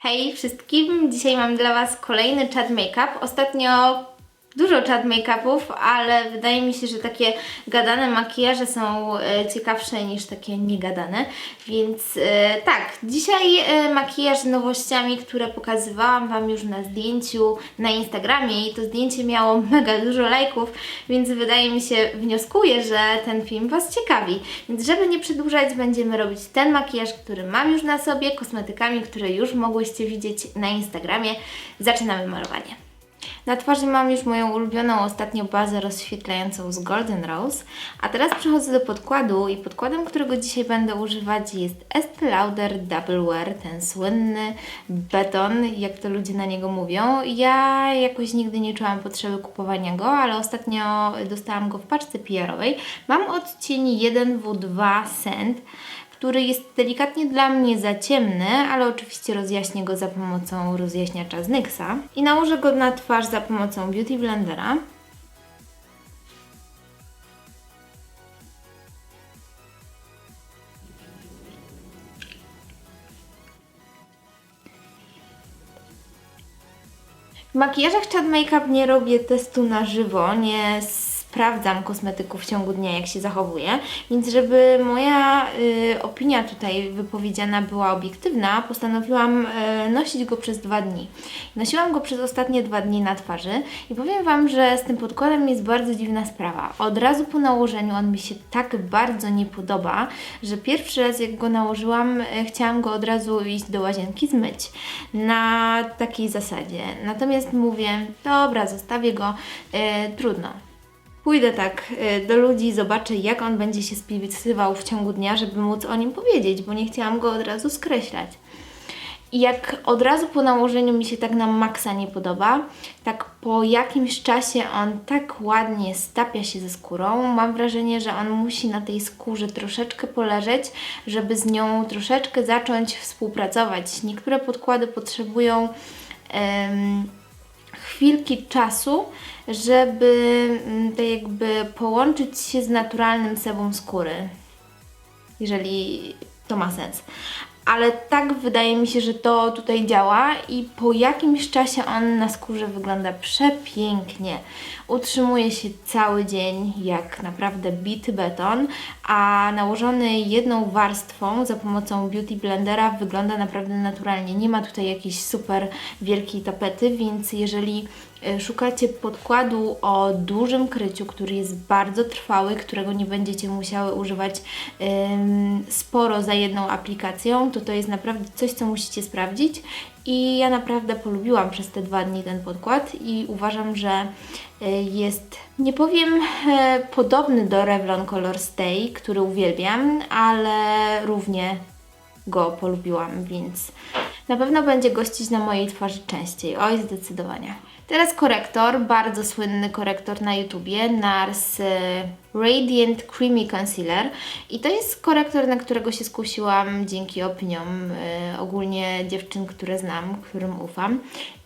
Hej wszystkim! Dzisiaj mam dla Was kolejny chat make-up. Ostatnio dużo chat make-upów, ale wydaje mi się, że takie gadane makijaże są e, ciekawsze niż takie niegadane. Więc e, tak, dzisiaj e, makijaż z nowościami, które pokazywałam Wam już na zdjęciu na Instagramie i to zdjęcie miało mega dużo lajków, więc wydaje mi się, wnioskuję, że ten film Was ciekawi. Więc żeby nie przedłużać, będziemy robić ten makijaż, który mam już na sobie, kosmetykami, które już mogłyście widzieć na Instagramie. Zaczynamy malowanie. Na twarzy mam już moją ulubioną ostatnio bazę rozświetlającą z Golden Rose, a teraz przechodzę do podkładu i podkładem, którego dzisiaj będę używać jest Estee Lauder Double Wear, ten słynny beton, jak to ludzie na niego mówią. Ja jakoś nigdy nie czułam potrzeby kupowania go, ale ostatnio dostałam go w paczce PR-owej. Mam odcień 1W2 Scent, który jest delikatnie dla mnie za ciemny, ale oczywiście rozjaśnię go za pomocą rozjaśniacza z NYXa i nałożę go na twarz za pomocą Beauty Blendera. W makijażach Chat Makeup nie robię testu na żywo, nie sprawdzam kosmetyków w ciągu dnia, jak się zachowuje, więc żeby moja y, opinia tutaj wypowiedziana była obiektywna, postanowiłam y, nosić go przez dwa dni. Nosiłam go przez ostatnie dwa dni na twarzy i powiem Wam, że z tym podkładem jest bardzo dziwna sprawa. Od razu po nałożeniu on mi się tak bardzo nie podoba, że pierwszy raz jak go nałożyłam, y, chciałam go od razu iść do łazienki zmyć. Na takiej zasadzie. Natomiast mówię, dobra, zostawię go, y, trudno. Pójdę tak y, do ludzi, zobaczę jak on będzie się spisywał w ciągu dnia, żeby móc o nim powiedzieć, bo nie chciałam go od razu skreślać. I jak od razu po nałożeniu mi się tak na maksa nie podoba, tak po jakimś czasie on tak ładnie stapia się ze skórą. Mam wrażenie, że on musi na tej skórze troszeczkę poleżeć, żeby z nią troszeczkę zacząć współpracować. Niektóre podkłady potrzebują em, chwilki czasu, żeby tak jakby połączyć się z naturalnym sebum skóry. Jeżeli to ma sens. Ale tak wydaje mi się, że to tutaj działa i po jakimś czasie on na skórze wygląda przepięknie. Utrzymuje się cały dzień jak naprawdę bity beton, a nałożony jedną warstwą za pomocą Beauty Blendera wygląda naprawdę naturalnie. Nie ma tutaj jakiejś super wielkiej tapety, więc jeżeli szukacie podkładu o dużym kryciu, który jest bardzo trwały, którego nie będziecie musiały używać sporo za jedną aplikacją, to to jest naprawdę coś, co musicie sprawdzić. I ja naprawdę polubiłam przez te dwa dni ten podkład i uważam, że y, jest, nie powiem e, podobny do Revlon Color Stay, który uwielbiam, ale równie go polubiłam, więc na pewno będzie gościć na mojej twarzy częściej. Oj, zdecydowanie. Teraz korektor, bardzo słynny korektor na YouTubie, NARS e, Radiant Creamy Concealer. I to jest korektor, na którego się skusiłam dzięki opiniom e, ogólnie dziewczyn, które znam, którym ufam.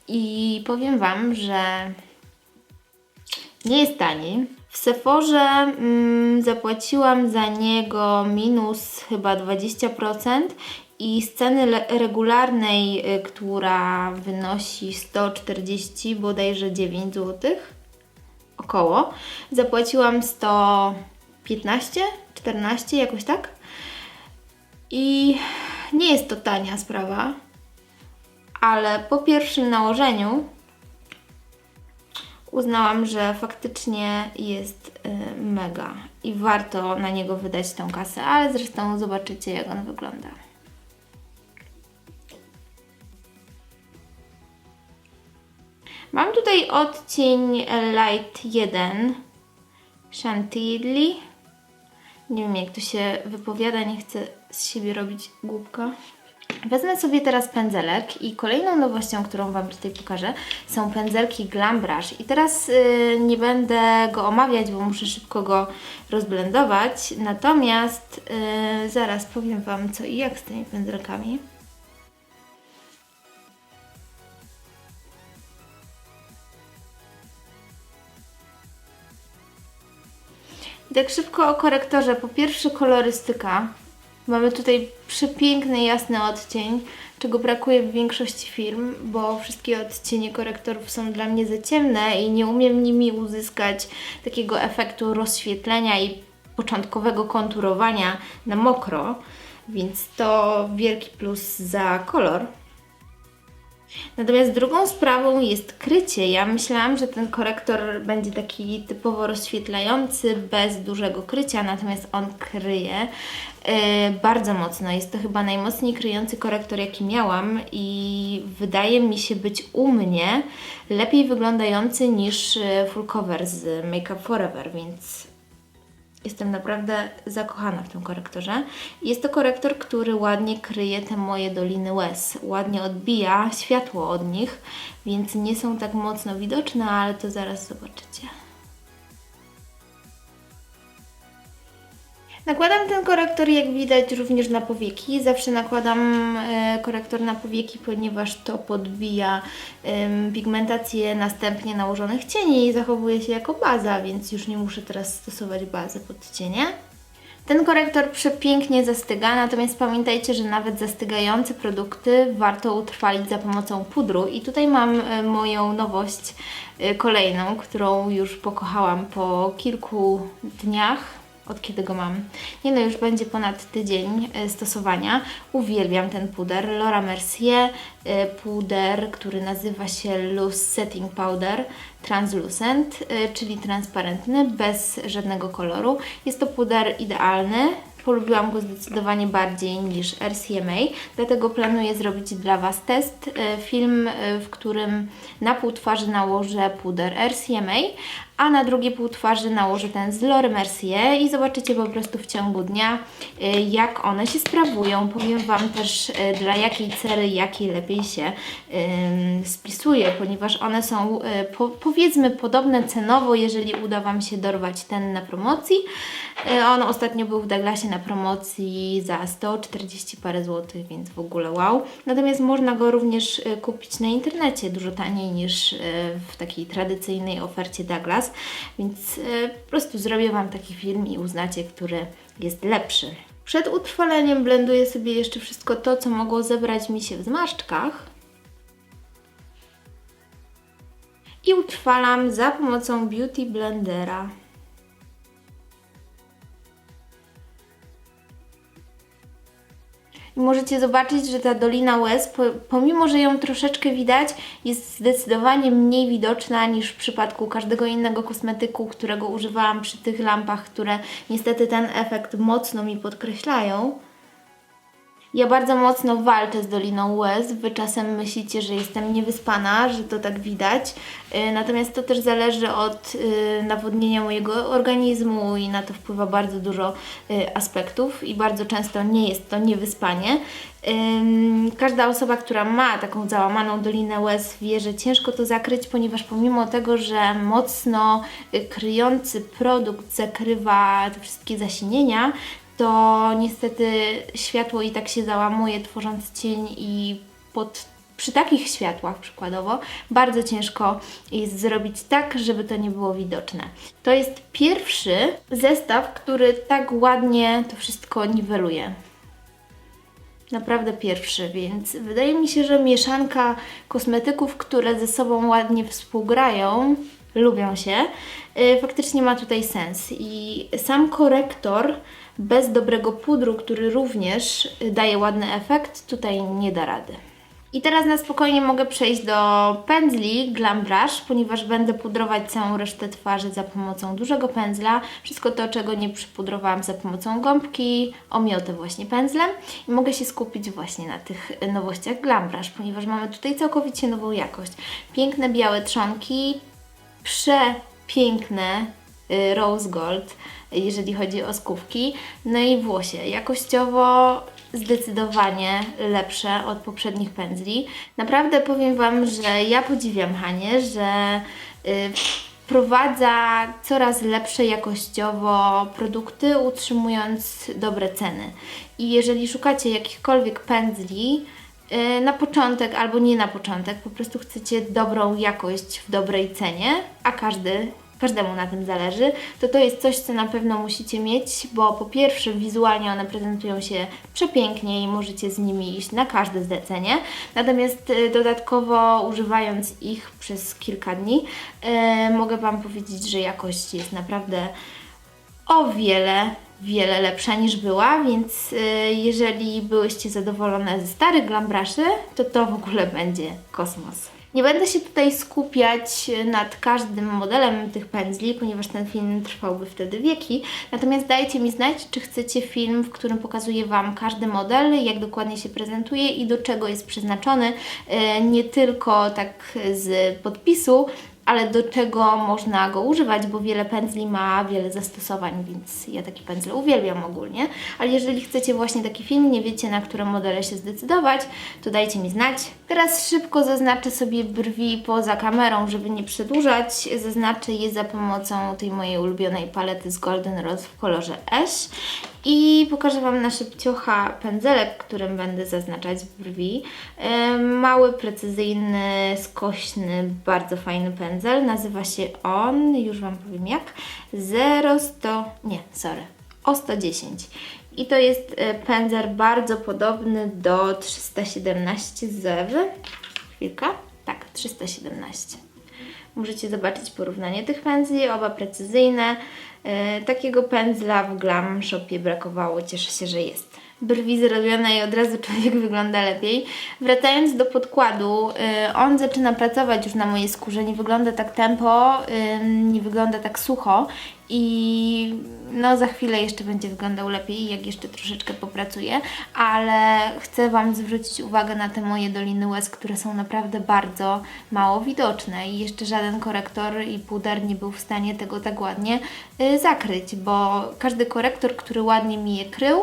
I powiem Wam, że nie jest tani. W Sephorze mm, zapłaciłam za niego minus chyba 20% i z ceny le- regularnej, y, która wynosi 140 bodajże 9 zł, około, zapłaciłam 115, 14, jakoś tak. I nie jest to tania sprawa, ale po pierwszym nałożeniu uznałam, że faktycznie jest y, mega i warto na niego wydać tą kasę, ale zresztą zobaczycie jak on wygląda. Mam tutaj odcień Light 1 Chantilly. Nie wiem jak to się wypowiada, nie chcę z siebie robić głupka. Wezmę sobie teraz pędzelek i kolejną nowością, którą Wam tutaj pokażę, są pędzelki Glam Brush. I teraz y, nie będę go omawiać, bo muszę szybko go rozblendować. Natomiast y, zaraz powiem Wam co i jak z tymi pędzelkami. Tak szybko o korektorze. Po pierwsze kolorystyka. Mamy tutaj przepiękny, jasny odcień, czego brakuje w większości firm, bo wszystkie odcienie korektorów są dla mnie za ciemne i nie umiem nimi uzyskać takiego efektu rozświetlenia i początkowego konturowania na mokro, więc to wielki plus za kolor. Natomiast drugą sprawą jest krycie. Ja myślałam, że ten korektor będzie taki typowo rozświetlający, bez dużego krycia, natomiast on kryje yy, bardzo mocno. Jest to chyba najmocniej kryjący korektor, jaki miałam i wydaje mi się być u mnie lepiej wyglądający niż yy, full cover z Make Up Forever, więc Jestem naprawdę zakochana w tym korektorze. Jest to korektor, który ładnie kryje te moje doliny łez. Ładnie odbija światło od nich, więc nie są tak mocno widoczne, ale to zaraz zobaczycie. Nakładam ten korektor, jak widać, również na powieki. Zawsze nakładam e, korektor na powieki, ponieważ to podbija pigmentację następnie nałożonych cieni i zachowuje się jako baza, więc już nie muszę teraz stosować bazy pod cienie. Ten korektor przepięknie zastyga, natomiast pamiętajcie, że nawet zastygające produkty warto utrwalić za pomocą pudru. I tutaj mam e, moją nowość e, kolejną, którą już pokochałam po kilku dniach od kiedy go mam. Nie no, już będzie ponad tydzień e, stosowania. Uwielbiam ten puder. Laura Mercier, e, puder, który nazywa się Loose Setting Powder Translucent, e, czyli transparentny, bez żadnego koloru. Jest to puder idealny. Polubiłam go zdecydowanie bardziej niż RCMA, dlatego planuję zrobić dla Was test, film, w którym na pół twarzy nałożę puder RCMA, a na drugie pół twarzy nałożę ten z Laura Mercier i zobaczycie po prostu w ciągu dnia, e, jak one się sprawują. Powiem Wam też, e, dla jakiej cery, jakiej lepiej się spisuje, ponieważ one są po, powiedzmy podobne cenowo, jeżeli uda Wam się dorwać ten na promocji. On ostatnio był w Douglasie na promocji za 140 parę złotych, więc w ogóle wow. Natomiast można go również kupić na internecie dużo taniej niż w takiej tradycyjnej ofercie Douglas, więc e, po prostu zrobię Wam taki film i uznacie, który jest lepszy. Przed utrwaleniem blenduję sobie jeszcze wszystko to, co mogło zebrać mi się w zmarszczkach. I utrwalam za pomocą Beauty Blendera. Możecie zobaczyć, że ta Dolina Łez, po, pomimo że ją troszeczkę widać, jest zdecydowanie mniej widoczna niż w przypadku każdego innego kosmetyku, którego używałam przy tych lampach, które niestety ten efekt mocno mi podkreślają. Ja bardzo mocno walczę z Doliną Łez. Wy czasem myślicie, że jestem niewyspana, że to tak widać. Yy, Natomiast to też zależy od yy, nawodnienia mojego organizmu i na to wpływa bardzo dużo yy, aspektów i bardzo często nie jest to niewyspanie. Każda osoba, która ma taką załamaną Dolinę Łez wie, że ciężko to zakryć, ponieważ pomimo tego, że mocno y, kryjący produkt zakrywa te wszystkie zasinienia, to niestety światło i tak się załamuje, tworząc cień i pod, przy takich światłach przykładowo bardzo ciężko jest zrobić tak, żeby to nie było widoczne. To jest pierwszy zestaw, który tak ładnie to wszystko niweluje. Naprawdę pierwszy, więc wydaje mi się, że mieszanka kosmetyków, które ze sobą ładnie współgrają, lubią się, yy, faktycznie ma tutaj sens. I sam korektor bez dobrego pudru, który również y, daje ładny efekt, tutaj nie da rady. I teraz na spokojnie mogę przejść do pędzli Glam Brush, ponieważ będę pudrować całą resztę twarzy za pomocą dużego pędzla. Wszystko to, czego nie przypudrowałam za pomocą gąbki, omiotę właśnie pędzlem. I mogę się skupić właśnie na tych nowościach Glam Brush, ponieważ mamy tutaj całkowicie nową jakość. Piękne białe trzonki, przepiękne rose gold, jeżeli chodzi o skówki. No i włosie. Jakościowo zdecydowanie lepsze od poprzednich pędzli. Naprawdę powiem Wam, że ja podziwiam Hanie, że y, wprowadza coraz lepsze jakościowo produkty, utrzymując dobre ceny. I jeżeli szukacie jakichkolwiek pędzli, y, na początek albo nie na początek, po prostu chcecie dobrą jakość w dobrej cenie, a każdy każdemu na tym zależy, to to jest coś, co na pewno musicie mieć, bo po pierwsze wizualnie one prezentują się przepięknie i możecie z nimi iść na każde zlecenie, natomiast e, dodatkowo używając ich przez kilka dni, e, mogę Wam powiedzieć, że jakość jest naprawdę o wiele, wiele lepsza niż była, więc y, jeżeli byłyście zadowolone ze starych glambraszy, to to w ogóle będzie kosmos. Nie będę się tutaj skupiać nad każdym modelem tych pędzli, ponieważ ten film trwałby wtedy wieki. Natomiast dajcie mi znać, czy chcecie film, w którym pokazuję Wam każdy model, jak dokładnie się prezentuje i do czego jest przeznaczony. Y, Nie tylko tak z podpisu, ale do czego można go używać, bo wiele pędzli ma wiele zastosowań, więc ja taki pędzel uwielbiam ogólnie. Ale jeżeli chcecie właśnie taki film, nie wiecie na które modele się zdecydować, to dajcie mi znać. Teraz szybko zaznaczę sobie brwi poza kamerą, żeby nie przedłużać. Zaznaczę je za pomocą tej mojej ulubionej palety z Golden Rose w kolorze Ash. I pokażę Wam na szybciocha pędzelek, którym będę zaznaczać brwi. Mały, precyzyjny, skośny, bardzo fajny pędzel. Nazywa się on, już Wam powiem jak, 0100, nie, sorry, o 110. I to jest e, pędzel bardzo podobny do 317 z Ewy. Chwilka. Tak, 317. Możecie zobaczyć porównanie tych pędzli, oba precyzyjne. E, takiego pędzla w Glam Shopie brakowało, cieszę się, że jest. Brwi zrobione i od razu człowiek wygląda lepiej. Wracając do podkładu, e, on zaczyna pracować już na mojej skórze, nie wygląda tak tempo, e, nie wygląda tak sucho i no za chwilę jeszcze będzie wyglądał lepiej, jak jeszcze troszeczkę popracuję, ale chcę Wam zwrócić uwagę na te moje doliny łez, które są naprawdę bardzo mało widoczne i jeszcze żaden korektor i puder nie był w stanie tego tak ładnie y, zakryć, bo każdy korektor, który ładnie mi je krył,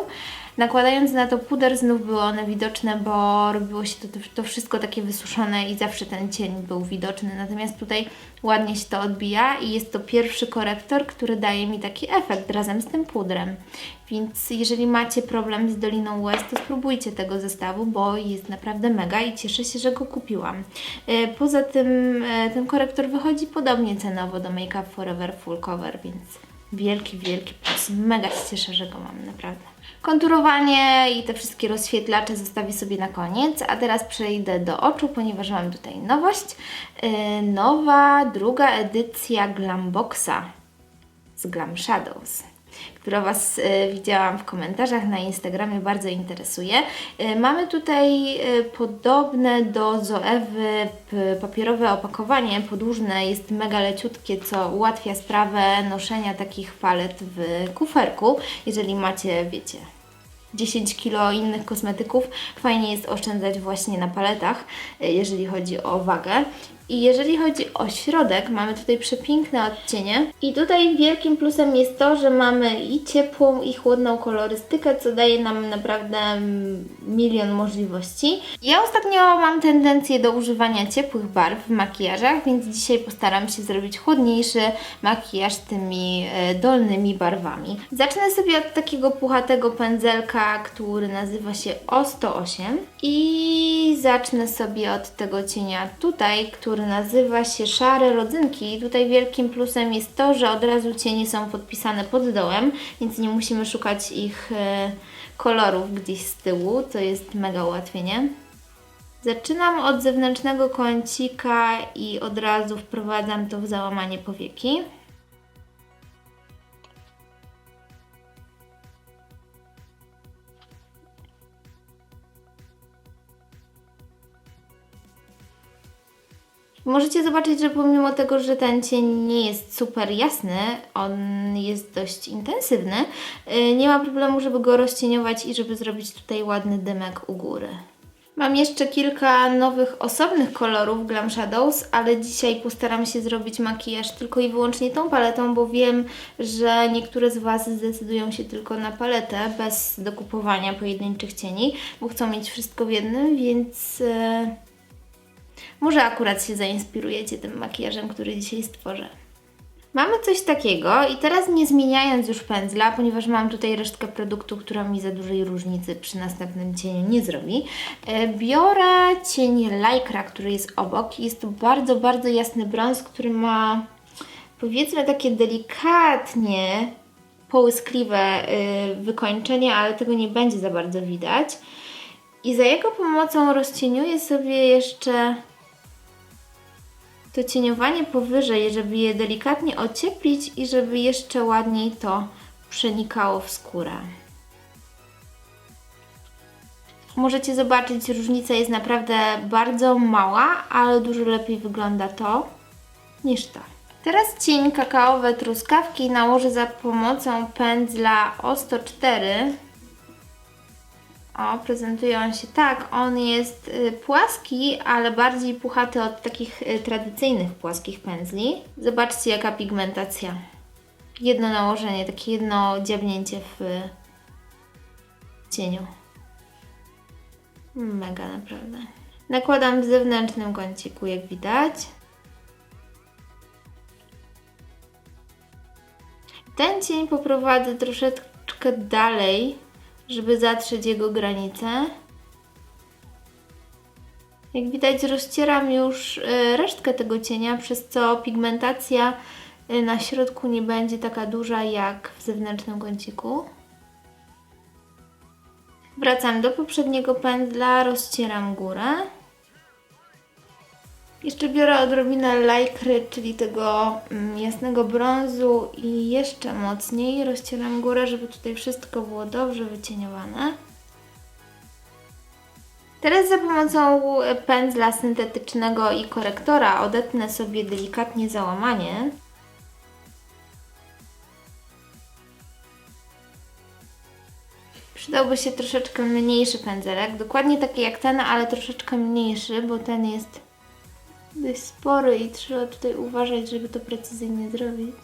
Nakładając na to puder, znów były one widoczne, bo robiło się to, to wszystko takie wysuszone i zawsze ten cień był widoczny. Natomiast tutaj ładnie się to odbija i jest to pierwszy korektor, który daje mi taki efekt razem z tym pudrem. Więc jeżeli macie problem z Doliną Łez, to spróbujcie tego zestawu, bo jest naprawdę mega i cieszę się, że go kupiłam. E, Poza tym e, ten korektor wychodzi podobnie cenowo do Make Up Forever Full Cover, więc wielki, wielki plus. Mega się cieszę, że go mam, naprawdę. Konturowanie i te wszystkie rozświetlacze zostawię sobie na koniec, a teraz przejdę do oczu, ponieważ mam tutaj nowość. Yy, nowa, druga edycja Glamboxa z Glam Shadows która Was e, widziałam w komentarzach na Instagramie, bardzo interesuje. E, mamy tutaj e, podobne do Zoewy papierowe opakowanie podłużne, jest mega leciutkie, co ułatwia sprawę noszenia takich palet w kuferku, jeżeli macie, wiecie, 10 kilo innych kosmetyków, fajnie jest oszczędzać właśnie na paletach, jeżeli chodzi o wagę. I jeżeli chodzi o środek, mamy tutaj przepiękne odcienie. I tutaj wielkim plusem jest to, że mamy i ciepłą, i chłodną kolorystykę, co daje nam naprawdę milion możliwości. Ja ostatnio mam tendencję do używania ciepłych barw w makijażach, więc dzisiaj postaram się zrobić chłodniejszy makijaż tymi e, dolnymi barwami. Zacznę sobie od takiego puchatego pędzelka, który nazywa się O108 i zacznę sobie od tego cienia tutaj, który nazywa się Szare Rodzynki. I tutaj wielkim plusem jest to, że od razu cienie są podpisane pod dołem, więc nie musimy szukać ich e, kolorów gdzieś z tyłu, co jest mega ułatwienie. Zaczynam od zewnętrznego kącika i od razu wprowadzam to w załamanie powieki. Możecie zobaczyć, że pomimo tego, że ten cień nie jest super jasny, on jest dość intensywny, yy, nie ma problemu, żeby go rozcieniować i żeby zrobić tutaj ładny dymek u góry. Mam jeszcze kilka nowych osobnych kolorów Glam Shadows, ale dzisiaj postaram się zrobić makijaż tylko i wyłącznie tą paletą, bo wiem, że niektóre z Was zdecydują się tylko na paletę bez dokupowania pojedynczych cieni, bo chcą mieć wszystko w jednym, więc... Yy... Może akurat się zainspirujecie tym makijażem, który dzisiaj stworzę. Mamy coś takiego i teraz nie zmieniając już pędzla, ponieważ mam tutaj resztkę produktu, która mi za dużej różnicy przy następnym cieniu nie zrobi, e, biorę cień Lycra, który jest obok. Jest to bardzo, bardzo jasny brąz, który ma powiedzmy takie delikatnie połyskliwe y, wykończenie, ale tego nie będzie za bardzo widać. I za jego pomocą rozcieniuję sobie jeszcze to cieniowanie powyżej, żeby je delikatnie ocieplić i żeby jeszcze ładniej to przenikało w skórę. Możecie zobaczyć, różnica jest naprawdę bardzo mała, ale dużo lepiej wygląda to niż to. Teraz cień kakaowe truskawki nałożę za pomocą pędzla O104. O, prezentuje on się tak. On jest y, płaski, ale bardziej puchaty od takich y, tradycyjnych płaskich pędzli. Zobaczcie jaka pigmentacja. Jedno nałożenie, takie jedno dziabnięcie w cieniu. Mega naprawdę. Nakładam w zewnętrznym kąciku, jak widać. Ten cień poprowadzę troszeczkę dalej, żeby zatrzeć jego granicę. Jak widać rozcieram już y, resztkę tego cienia, przez co pigmentacja y, na środku nie będzie taka duża jak w zewnętrznym kąciku. Wracam do poprzedniego pędzla, rozcieram górę. Jeszcze biorę odrobinę lajkry, czyli tego mm, jasnego brązu i jeszcze mocniej rozcieram górę, żeby tutaj wszystko było dobrze wycieniowane. Teraz za pomocą pędzla syntetycznego i korektora odetnę sobie delikatnie załamanie. Przydałby się troszeczkę mniejszy pędzelek, dokładnie taki jak ten, ale troszeczkę mniejszy, bo ten jest dość spory i trzeba tutaj uważać, żeby to precyzyjnie zrobić.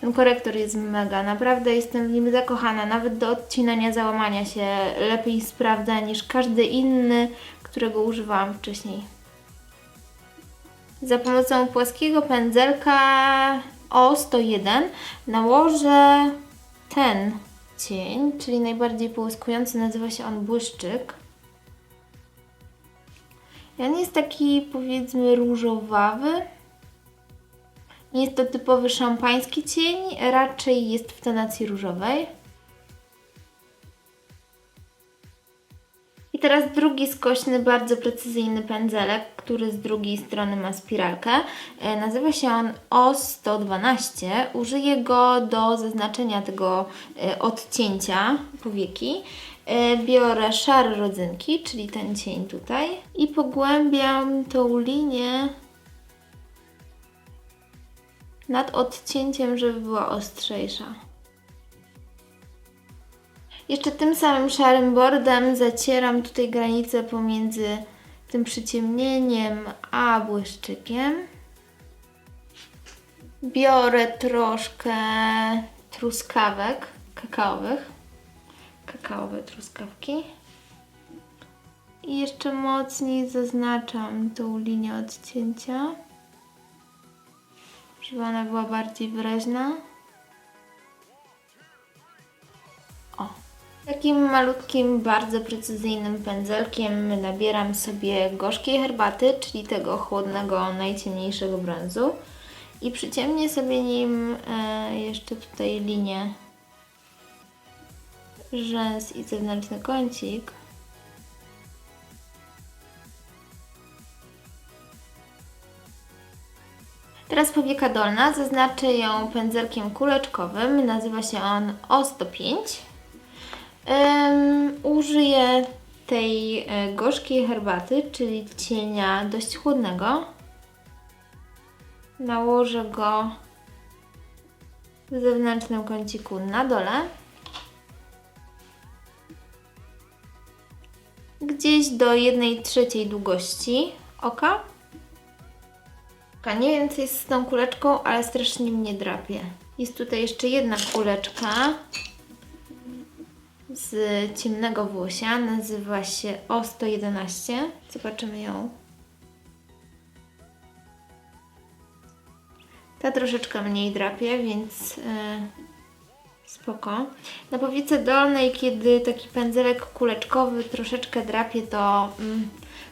Ten korektor jest mega, naprawdę jestem w nim zakochana. Nawet do odcinania załamania się lepiej sprawdza niż każdy inny, którego używałam wcześniej. Za pomocą płaskiego pędzelka O101 nałożę ten cień, czyli najbardziej połyskujący, nazywa się on błyszczyk. I on jest taki powiedzmy różowawy. Nie jest to typowy szampański cień, raczej jest w tonacji różowej. I teraz drugi skośny, bardzo precyzyjny pędzelek, który z drugiej strony ma spiralkę. E, nazywa się on O112. Użyję go do zaznaczenia tego e, odcięcia powieki. E, biorę szare rodzynki, czyli ten cień tutaj i pogłębiam tą linię nad odcięciem, żeby była ostrzejsza. Jeszcze tym samym szarym bordem zacieram tutaj granicę pomiędzy tym przyciemnieniem a błyszczykiem. Biorę troszkę truskawek kakaowych, kakaowe truskawki i jeszcze mocniej zaznaczam tą linię odcięcia, żeby ona była bardziej wyraźna. Takim malutkim, bardzo precyzyjnym pędzelkiem nabieram sobie gorzkiej herbaty, czyli tego chłodnego, najciemniejszego brązu i przyciemnię sobie nim e, jeszcze tutaj linię rzęs i zewnętrzny kącik. Teraz powieka dolna, zaznaczę ją pędzelkiem kuleczkowym, nazywa się on O105. Um, użyję tej e, gorzkiej herbaty, czyli cienia dość chłodnego. Nałożę go w zewnętrznym kąciku na dole. Gdzieś do 1 trzeciej długości oka. Nie wiem co jest z tą kuleczką, ale strasznie mnie drapie. Jest tutaj jeszcze jedna kuleczka z ciemnego włosia. Nazywa się O111. Zobaczymy ją. Ta troszeczkę mniej drapie, więc yy, Spoko. Na powiece dolnej, kiedy taki pędzelek kuleczkowy troszeczkę drapie, to mm,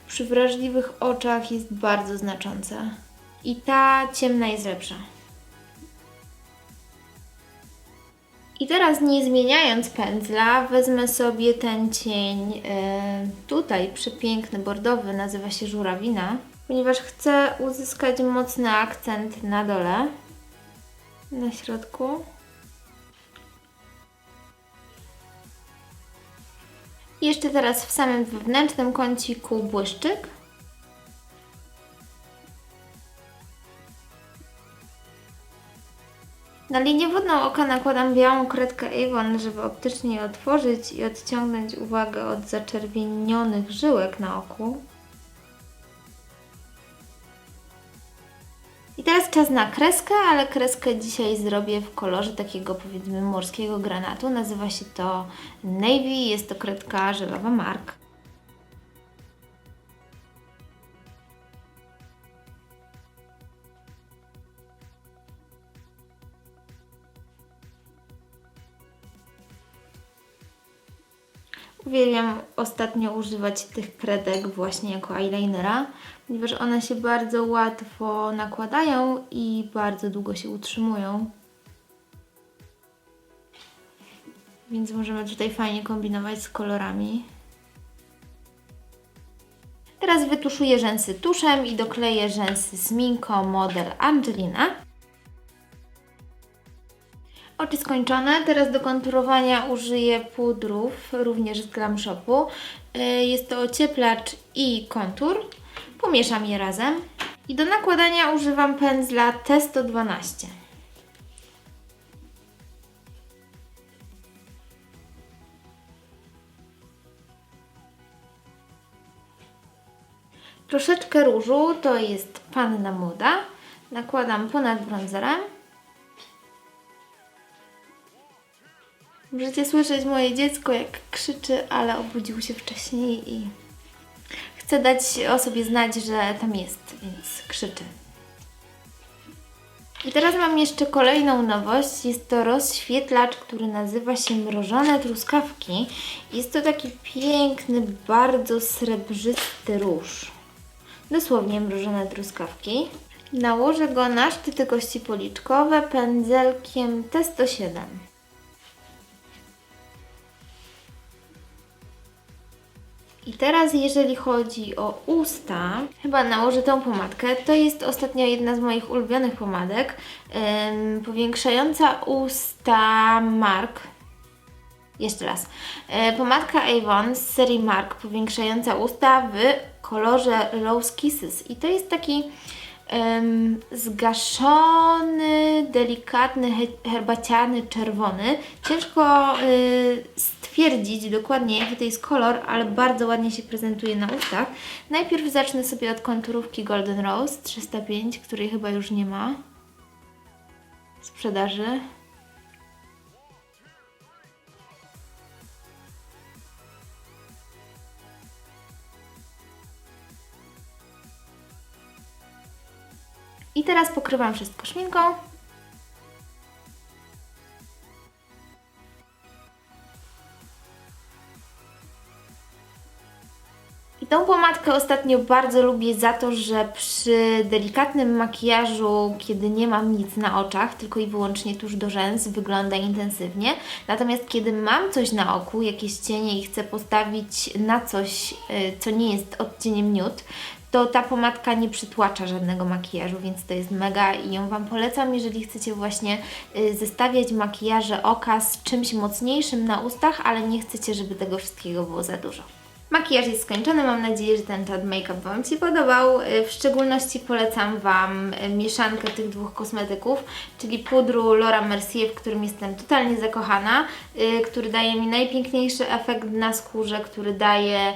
przy wrażliwych oczach jest bardzo znaczące. I ta ciemna jest lepsza. I teraz nie zmieniając pędzla, wezmę sobie ten cień e, tutaj, przepiękny, bordowy, nazywa się żurawina, ponieważ chcę uzyskać mocny akcent na dole, na środku. I jeszcze teraz w samym wewnętrznym kąciku błyszczyk. Na linię wodną oka nakładam białą kredkę Avon, żeby optycznie otworzyć i odciągnąć uwagę od zaczerwienionych żyłek na oku. I teraz czas na kreskę, ale kreskę dzisiaj zrobię w kolorze takiego powiedzmy morskiego granatu. Nazywa się to Navy, jest to kredka żelawa Mark. Uwielbiam ostatnio używać tych kredek właśnie jako eyelinera, ponieważ one się bardzo łatwo nakładają i bardzo długo się utrzymują. Więc możemy tutaj fajnie kombinować z kolorami. Teraz wytuszuję rzęsy tuszem i dokleję rzęsy z Minko model Angelina. Oczy skończone. Teraz do konturowania użyję pudrów, również z Glam Shopu. Y, Jest to ocieplacz i kontur. Pomieszam je razem. I do nakładania używam pędzla T112. Troszeczkę różu, to jest panna moda. Nakładam ponad bronzerem. Możecie słyszeć moje dziecko, jak krzyczy, ale obudził się wcześniej i chce dać o sobie znać, że tam jest, więc krzyczy. I teraz mam jeszcze kolejną nowość. Jest to rozświetlacz, który nazywa się Mrożone Truskawki. Jest to taki piękny, bardzo srebrzysty róż. Dosłownie mrożone truskawki. Nałożę go na szczyty kości policzkowe pędzelkiem T107. I teraz jeżeli chodzi o usta, chyba nałożę tą pomadkę. To jest ostatnio jedna z moich ulubionych pomadek. Ym, powiększająca usta Mark. Jeszcze raz. E, pomadka Avon z serii Mark powiększająca usta w kolorze Rose Kisses. I to jest taki em, zgaszony, delikatny, he- herbaciany, czerwony. Ciężko y, stwierdzić dokładnie jaki to jest kolor, ale bardzo ładnie się prezentuje na ustach. Najpierw zacznę sobie od konturówki Golden Rose 305, której chyba już nie ma w sprzedaży. I teraz pokrywam wszystko szminką. Tą pomadkę ostatnio bardzo lubię za to, że przy delikatnym makijażu, kiedy nie mam nic na oczach, tylko i wyłącznie tuż do rzęs, wygląda intensywnie. Natomiast kiedy mam coś na oku, jakieś cienie i chcę postawić na coś, y, co nie jest odcieniem nude, to ta pomadka nie przytłacza żadnego makijażu, więc to jest mega i ją Wam polecam, jeżeli chcecie właśnie y, zestawiać makijaże oka z czymś mocniejszym na ustach, ale nie chcecie, żeby tego wszystkiego było za dużo. Makijaż jest skończony, mam nadzieję, że ten Tad Makeup Wam się podobał. Y, W szczególności polecam Wam y, mieszankę tych dwóch kosmetyków, czyli pudru Laura Mercier, w którym jestem totalnie zakochana, y, który daje mi najpiękniejszy efekt na skórze, który daje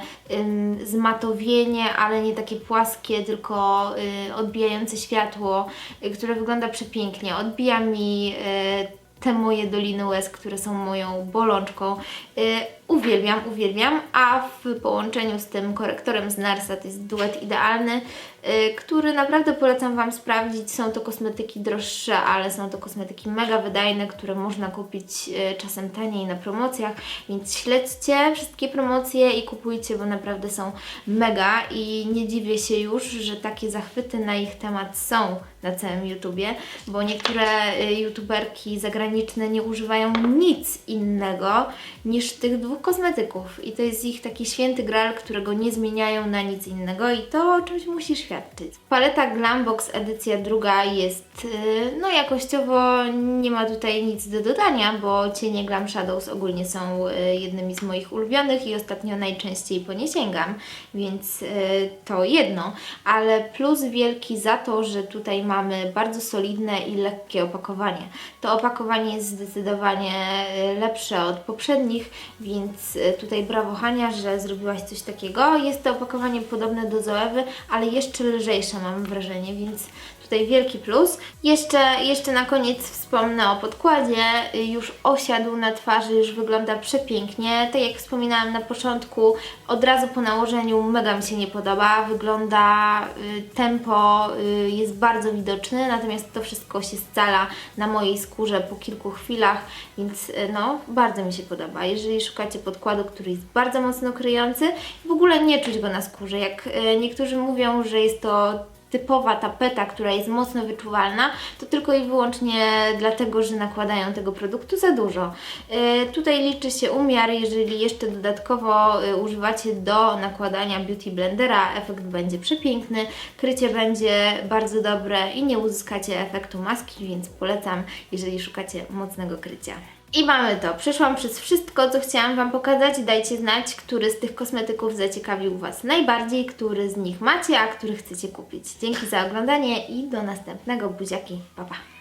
zmatowienie, ale nie takie płaskie, tylko odbijające światło, które wygląda przepięknie. Odbija mi te moje doliny łez, które są moją bolączką. Uwielbiam, uwielbiam, a w połączeniu z tym korektorem z Narsa to jest duet idealny. y, który naprawdę polecam Wam sprawdzić. Są to kosmetyki droższe, ale są to kosmetyki mega wydajne, które można kupić y, czasem taniej na promocjach, więc śledźcie wszystkie promocje i kupujcie, bo naprawdę są mega i nie dziwię się już, że takie zachwyty na ich temat są na całym YouTubie, bo niektóre y, youtuberki zagraniczne nie używają nic innego niż tych dwóch kosmetyków i to jest ich taki święty gral, którego nie zmieniają na nic innego i to o czymś musi świadczyć. Paleta Glambox edycja druga jest y, no jakościowo nie ma tutaj nic do dodania, bo cienie Glam Shadows ogólnie są y, jednymi z moich ulubionych i ostatnio najczęściej po nie sięgam, więc y, to jedno, ale plus wielki za to, że tutaj mamy bardzo solidne i lekkie opakowanie. To opakowanie jest zdecydowanie lepsze od poprzednich, więc y, tutaj brawo Hania, że zrobiłaś coś takiego. Jest to opakowanie podobne do Zoewy, ale jeszcze lżejsze mam wrażenie, więc tutaj wielki plus. Jeszcze, jeszcze na koniec wspomnę o podkładzie. Już osiadł na twarzy, już wygląda przepięknie. Tak jak wspominałam na początku, od razu po nałożeniu mega mi się nie podoba. Wygląda y, tempo, y, jest bardzo widoczny, natomiast to wszystko się scala na mojej skórze po kilku chwilach, więc y, no, bardzo mi się podoba. Jeżeli szukacie podkładu, który jest bardzo mocno kryjący, w ogóle nie czuć go na skórze. Jak niektórzy mówią, że jest to typowa tapeta, która jest mocno wyczuwalna, to tylko i wyłącznie dlatego, że nakładają tego produktu za dużo. E, tutaj liczy się umiar, jeżeli jeszcze dodatkowo e, używacie do nakładania Beauty Blendera, efekt będzie przepiękny, krycie będzie bardzo dobre i nie uzyskacie efektu maski, więc polecam, jeżeli szukacie mocnego krycia. I mamy to. Przeszłam przez wszystko, co chciałam Wam pokazać. Dajcie znać, który z tych kosmetyków zaciekawił Was najbardziej, który z nich macie, a który chcecie kupić. Dzięki za oglądanie i do następnego. Buziaki. Pa, pa.